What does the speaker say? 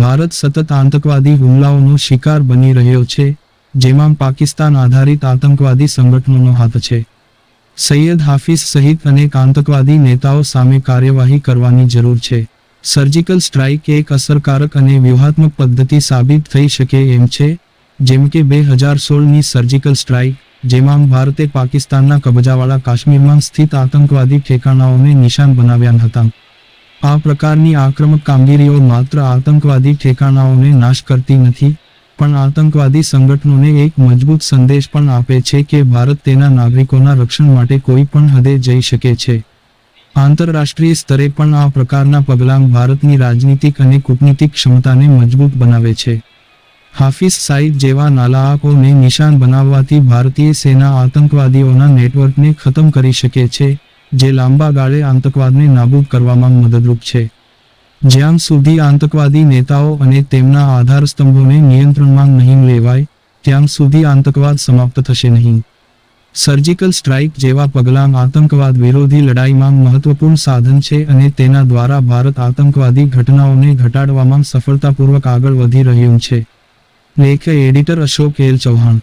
ભારત સતત આતંકવાદી હુમલાઓનો શિકાર બની રહ્યો છે, જેમાં પાકિસ્તાન આધારિત આતંકવાદી સંગઠનોનો હાથ છે. સૈયદ હાફિઝ સહિત અનેક આતંકવાદી નેતાઓ સામે કાર્યવાહી કરવાની જરૂર છે. સર્જિકલ સ્ટ્રાઇક એક અસરકારક અને વ્યૂહાત્મક પદ્ધતિ સાબિત થઈ શકે એમ છે, જેમ કે બે હજાર સોળની સર્જિકલ સ્ટ્રાઇક, જેમાં ભારતે પાકિસ્તાનના કબજાવાળા કાશ્મીરમાં સ્થિત આતંકવાદી ઠેકાણાઓને નિશાન બનાવ્યા હતા. આ પ્રકારની આક્રમક કામગીરીઓ માત્ર આતંકવાદી ઠેકાણાઓને નાશ કરતી નથી, પણ આતંકવાદી સંગઠનોને એક મજબૂત સંદેશ પણ આપે છે કે ભારત તેના નાગરિકોના રક્ષણ માટે કોઈ પણ હદે જઈ શકે છે. આંતરરાષ્ટ્રીય સ્તરે પણ આ પ્રકારના પગલાં ભારતની રાજનીતિક અને કૂટનીતિક ક્ષમતાને મજબૂત બનાવે છે. હાફિઝ સાઈદ જેવા નાલાયકોને નિશાન બનાવવાથી ભારતીય સેના આતંકવાદીઓના નેટવર્કને ખતમ કરી શકે છે જે લાંબા ગાળે આતંકવાદને નાબૂદ કરવામાં મદદરૂપ છે. જ્યાં સુધી આતંકવાદી નેતાઓ અને તેમના આધારસ્તંભોને નિયંત્રણમાં નહીં લેવાય, ત્યાં સુધી આતંકવાદ સમાપ્ત થશે નહીં. સર્જિકલ સ્ટ્રાઇક જેવા પગલાં આતંકવાદ વિરોધી લડાઈમાં મહત્વપૂર્ણ સાધન છે અને તેના દ્વારા ભારત આતંકવાદી ઘટનાઓને ઘટાડવામાં સફળતાપૂર્વક આગળ વધી રહ્યું છે. લેખ એડિટર અશોક એલ ચૌહાણ